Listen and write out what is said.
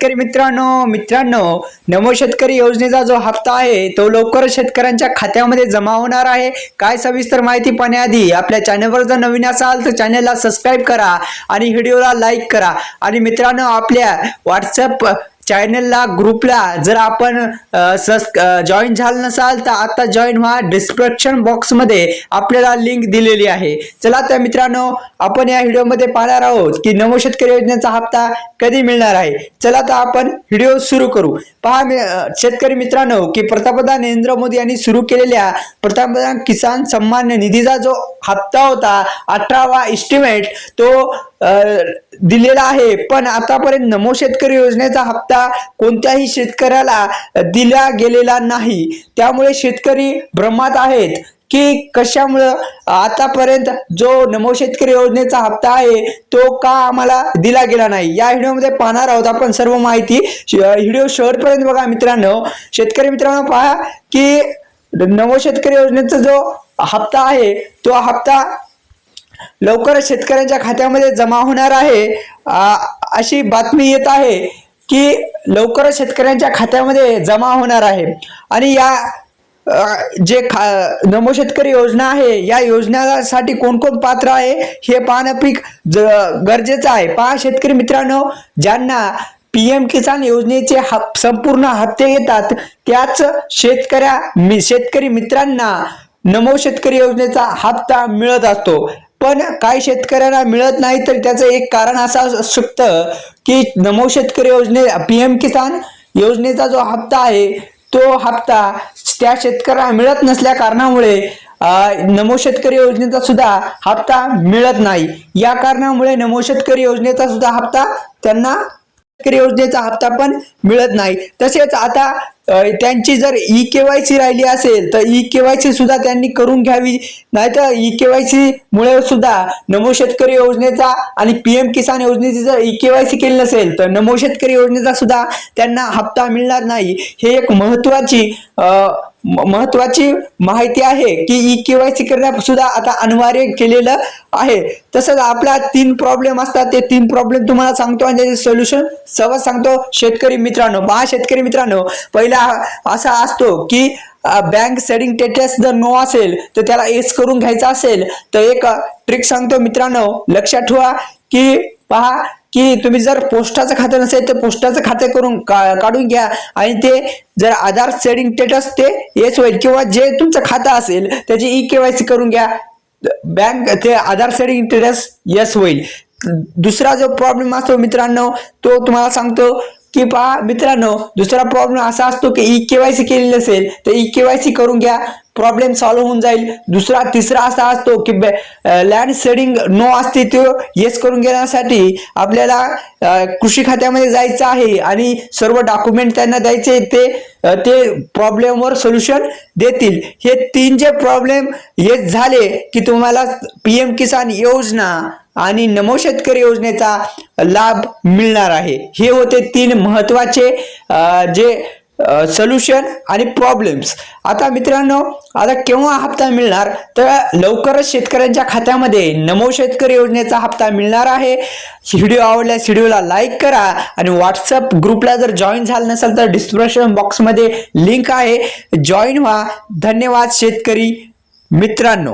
शेतकरी मित्रांनो मित्रांनो नमो शेतकरी योजनेचा जो हप्ता आहे तो लवकरच शेतकऱ्यांच्या खात्यामध्ये जमा होणार आहे. काय सविस्तर माहिती पाहण्याआधी आपल्या चॅनलवर जर नवीन असाल तर चॅनलला सबस्क्राईब करा आणि व्हिडिओला लाईक करा. आणि मित्रांनो आपल्या व्हॉट्सअप चॅनलला ग्रुपला जर आपण जॉईन झालं नसाल तर आता जॉईन व्हा. डिस्क्रिप्शन बॉक्समध्ये आपल्याला लिंक दिलेली आहे. चला तर मित्रांनो आपण या व्हिडिओमध्ये पाहणार आहोत की नमो शेतकरी योजनेचा हप्ता कधी मिळणार आहे. चला तर आपण व्हिडिओ सुरू करू. पहा शेतकरी मित्रांनो की पंतप्रधान नरेंद्र मोदी यांनी सुरू केलेल्या पंतप्रधान किसान सन्मान निधीचा जो हप्ता होता अठरावा इस्टिमेट तो दिलेला आहे. पण आतापर्यंत नमो शेतकरी योजनेचा हप्ता कोणत्याही शेतकऱ्याला दिला गेलेला नाही. त्यामुळे शेतकरी भ्रमात आहेत की कशामुळं? आतापर्यंत जो नमो शेतकरी योजनेचा हप्ता आहे तो का आम्हाला दिला गेला नाही? या व्हिडिओमध्ये पाहणार आहोत आपण सर्व माहिती. व्हिडिओ शेवटपर्यंत बघा मित्रांनो. शेतकरी मित्रांनो पहा की नमो शेतकरी योजनेचा जो हप्ता आहे तो हप्ता लवकरच शेतकऱ्यांच्या खात्यामध्ये जमा होणार आहे. अशी बातमी येत आहे. की लवकरच शेतकऱ्यांच्या खात्यामध्ये जमा होणार आहे. आणि या जे खा नमो शेतकरी योजना आहे या योजनेसाठी कोण कोण पात्र आहे हे पाहणं पीक ज गरजेचं आहे. पहा शेतकरी मित्रांनो ज्यांना पी एम किसान योजनेचे ह संपूर्ण हप्ते येतात त्याच शेतकऱ्या मी शेतकरी मित्रांना नमो शेतकरी योजनेचा हप्ता मिळत असतो. पण काही शेतकऱ्यांना मिळत नाही तर त्याचं एक कारण असं असू शकतं की नमो शेतकरी योजने पी एम किसान योजनेचा जो हप्ता आहे तो हप्ता त्या शेतकऱ्याला मिळत नसल्या कारणामुळे नमो शेतकरी योजनेचा सुद्धा हप्ता मिळत नाही. या कारणामुळे नमो शेतकरी योजनेचा सुद्धा हप्ता त्यांना योजनेचा हप्ता पण मिळत नाही. तसेच आता त्यांची जर ई केवायसी राहिली असेल तर ई केवायसी सुद्धा त्यांनी करून घ्यावी. नाहीतर ई केवायसी मुळे सुद्धा नमो शेतकरी योजनेचा आणि पी एम किसान योजनेची जर ई केवायसी केली नसेल तर नमो शेतकरी योजनेचा सुद्धा त्यांना हप्ता मिळणार नाही. हे एक महत्वाची महत्वाची माहिती आहे की ई केवायसी करणं सुद्धा आता अनिवार्य केलेलं आहे. तसंच आपला तीन प्रॉब्लेम असतात ते तीन प्रॉब्लेम तुम्हाला सांगतो आणि त्याचे सोल्युशन सहज सांगतो शेतकरी मित्रांनो. पहा शेतकरी मित्रांनो पहिला असा असतो की बँक सेडिंग स्टेटस जर नो असेल तर त्याला एस करून घ्यायचा असेल तर एक ट्रिक सांगतो मित्रांनो. लक्षात ठेवा की पहा की तुम्ही जर पोस्टाचं खातं नसेल तर पोस्टाचं खाते करून का- काढून घ्या. आणि ते जर आधार सेडिंग स्टेटस ते येस होईल किंवा जे तुमचं खातं असेल त्याची ई केवायसी करून घ्या. बँक ते आधार सेडिंग स्टेटस यस होईल. दुसरा जो प्रॉब्लेम असतो मित्रांनो तो तुम्हाला सांगतो की पहा मित्रांनो दुसरा प्रॉब्लेम असा असतो की ई केवायसी केलेली असेल तर ई केवायसी करून घ्या. प्रॉब्लेम सॉल्व्ह होऊन जाईल. दुसरा तिसरा असा असतो की लँड सेडिंग नो असते तो. येस करून घेण्यासाठी आपल्याला कृषी खात्यामध्ये जायचं आहे आणि सर्व डॉक्युमेंट त्यांना द्यायचे ते ते प्रॉब्लेमवर सोल्युशन देतील. हे तीन जे प्रॉब्लेम येत झाले की तुम्हाला पी एम किसान योजना. आणि नमो शेतकरी योजनेचा लाभ मिळणार आहे. हे होते तीन महत्त्वाचे जे सोल्युशन आणि प्रॉब्लेम्स आता मित्रांनो आता केव्हा हप्ता मिळणार? तर लवकरच शेतकऱ्यांच्या खात्यामध्ये नमो शेतकरी योजनेचा हप्ता मिळणार आहे. व्हिडिओ आवडल्यास व्हिडिओला लाईक करा आणि व्हॉट्सअप ग्रुपला जर जॉईन झालं नसेल तर डिस्क्रिप्शन बॉक्समध्ये लिंक आहे. जॉईन व्हा. धन्यवाद शेतकरी मित्रांनो.